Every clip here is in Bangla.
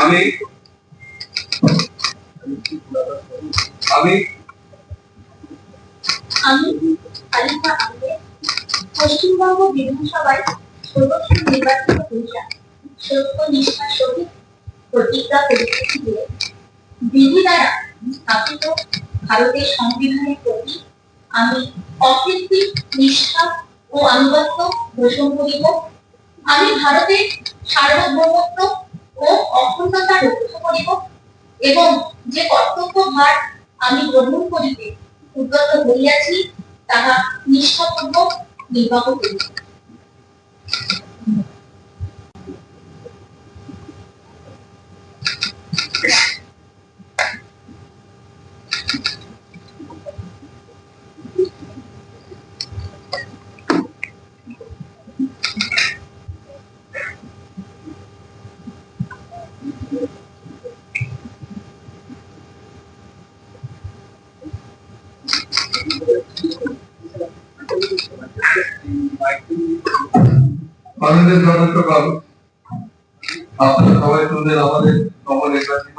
আমি আমি আমি আলিফা পশ্চিমবঙ্গ বিধানসভায় নির্বাচিত সত্য নিষ্ঠার সহিত প্রতিজ্ঞা করিতেছি যে বিধি দ্বারা স্থাপিত ভারতের সংবিধানের প্রতি আমি অকৃত্রিম নিষ্ঠা ও আনুগত্য পোষণ করিব। আমি ভারতের সার্বভৌমত্ব ও অখণ্ডতা রক্ষা করিব এবং যে কর্তব্য ভার আমি গ্রহণ করিতে উদ্যত হইয়াছি তাহা নিষ্ঠাপূর্বক নির্বাহ করিব। আমাদের যথেষ্ট কাল আপনারা সবাই শুনলেন আমাদের নবনির্বাচিত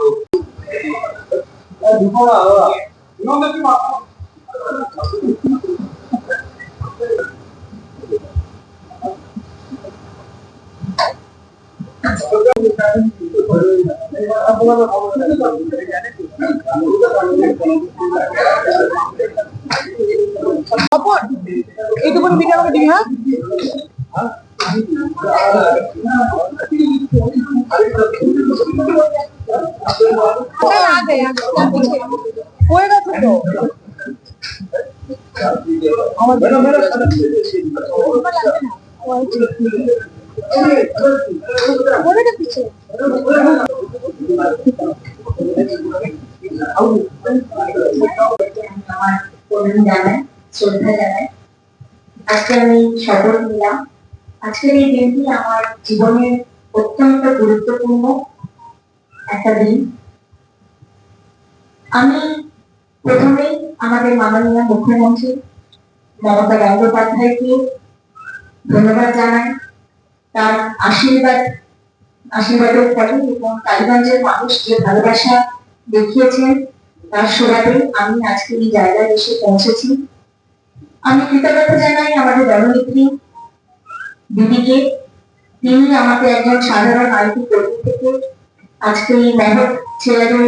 এইটুকুনি দিকে আমাকে দিবি হ্যাঁ হ্যাঁ, আগে, আগে, আগে। হয়ে গেছে তো আমার হয়ে গেছে আমার প্রণাম জানাই শ্রদ্ধা জানাই আজকে আমি নিলাম। আজকের এই দিনটি আমার জীবনের অত্যন্ত গুরুত্বপূর্ণ একটা দিন। আমি প্রথমেই আমাদের মাননীয় মুখ্যমন্ত্রী মমতা বন্দ্যোপাধ্যায়কে ধন্যবাদ জানাই। তার আশীর্বাদ, আশীর্বাদের ফলে এবং কালীগঞ্জের মানুষ যে ভালোবাসা দেখিয়েছেন, তার সুবাদে আমি আজকে এই জায়গায় এসে পৌঁছেছি। আমি কৃতজ্ঞতা জানাই আমাদের দলনেত্রী দিদিকে। তিনি আমাকে একজন সাধারণ আইটি কর্মী থেকে আজকে এই মহৎ চেয়ারে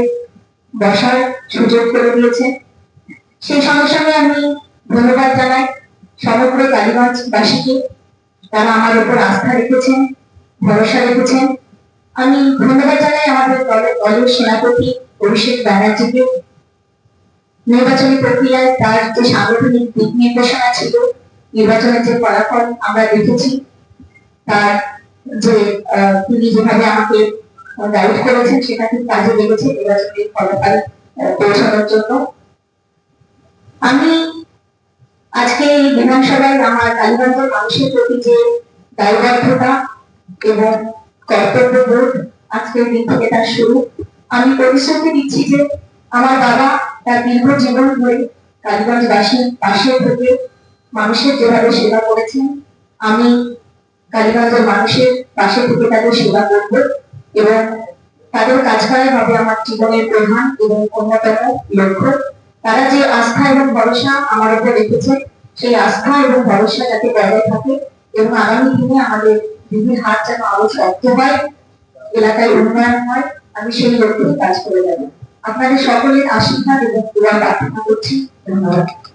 বসার সুযোগ করে দিয়েছেন। সেই সঙ্গে সঙ্গে আমি ধন্যবাদ জানাই সমগ্র কালীগঞ্জবাসীকে। তারা আমার উপর আস্থা রেখেছেন, ভরসা রেখেছেন। আমি ধন্যবাদ জানাই আমাদের দলের দলের সেনাপতি অভিষেক ব্যানার্জিকে। নির্বাচনী প্রক্রিয়ায় তার যে সাংগঠনিক দিক নির্দেশনা ছিল, নির্বাচনের যে ফলাফল আমরা দেখেছি, তার যে তিনি যেভাবে আমাকে গাইড করেছেন, সেটা ঠিক কাজে লেগেছে নির্বাচনের ফলাফল পৌঁছানোর জন্য। আমি আজকে এই বিধানসভায় আমার কালীগঞ্জের মানুষের প্রতি যে দায়বদ্ধতা এবং কর্তব্য বোধ আজকের দিন থেকে তার শুরু আমি পরিশ্রমকে দিচ্ছি যে আমার বাবা তার দীর্ঘ জীবন ধরে কালীগঞ্জবাসীর পাশে থেকে মানুষের যেভাবে সেবা করেছেন, আমি কালীগঞ্জের মানুষের পাশে থেকে তাদের সেবা করব এবং তাদের কাজ করাই হবে আমার জীবনের প্রধান এবং অন্যতম লক্ষ্য। তারা যে আস্থা এবং ভরসা আমার উপর রেখেছে, সেই আস্থা এবং ভরসা যাতে বজায় থাকে এবং আগামী দিনে আমাদের দিদির হাত যেন আরও শক্ত হয়, এলাকায় উন্নয়ন হয়, আমি সেই লক্ষ্যে কাজ করে যাব। আপনাদের সকলের আশীর্বাদ এবং প্রার্থনা করছি। ধন্যবাদ।